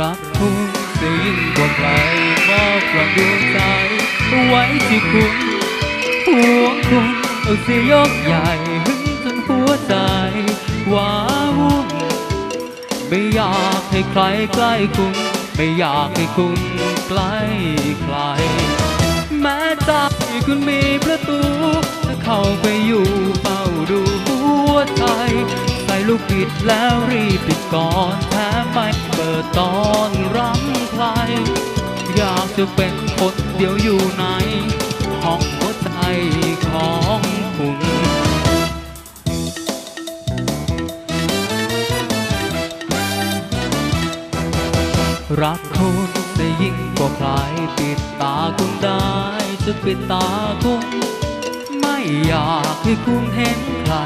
รักคุณจะยิ่งกว่าใครมอบควาดวงใจ ไว้ที่คุณห่วงคุณเอาเสียยกใหญ่หึงจนหัวใจว้าวุ่นไม่อยากให้ใครใกล้คุณ ไม่อยากให้คุณใกล้ใคร แม้ใจคุณมีประตูจะเข้าไปอยู่เฝ้าดูหัวใจใส่ลูกบิดแล้วรีบปิดก่อนแถมไม่เปิดตอนรังใคร อยากจะเป็นคนเดียวอยู่ในห้องหัวใจของคุณรักคุณจะยิ่งกว่าใครปิดตาคุณได้จะปิดตาคุณไม่อยากให้คุณเห็นใคร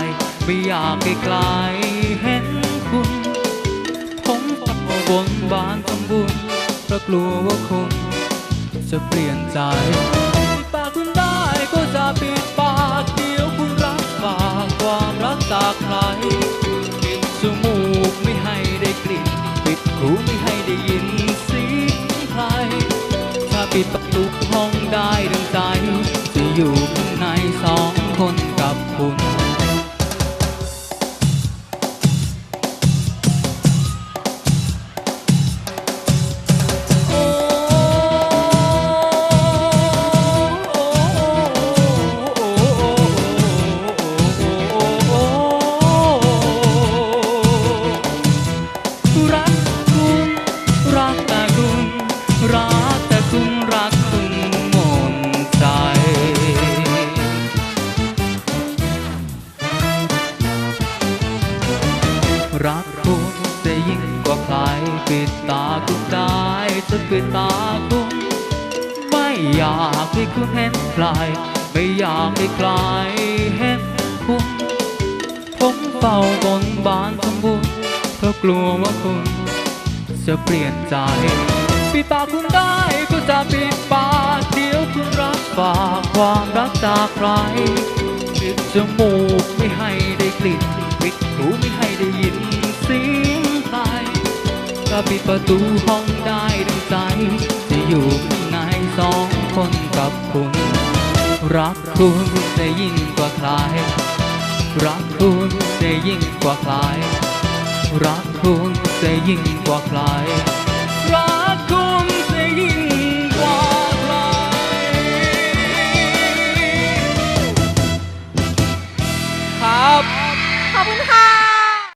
ไม่อยากให้ใครเห็นคุณผมฝันบนบานสมบูรณ ลัวว่าคงจะเปลี่ยนใจปิดปากคุณได้ก็จะปิดปากเดี๋ยวคุณรักฝากความรักจากใครปิดจมูกไม่ให้ได้กลิ่นปิดหูไม่ให้ได้ยินเสียงใครถ้าปิดประตูห้องได้ รักคุณจะยิ่งกว่าใครปิดตาคุณได้จะปิดตาคุณ ไม่อยากให้คุณเห็นใคร ไม่อยากให้ใครเห็นคุณผมเฝ้าบนบานสมบูรณ์เพราะกลัวว่าคุณจะเปลี่ยนใจปิดปาคุณได้ก็จะปิดปากเดี๋ยวคุณรับฝากความรักจากใครปิดจมูก ประตูห้องได้ดังใจจะอยู่ข้างในสองคนกับคุณ รักคุณจะยิ่งกว่าใครรักคุณจะยิ่งกว่าใครรักคุณจะยิ่งกว่าใคร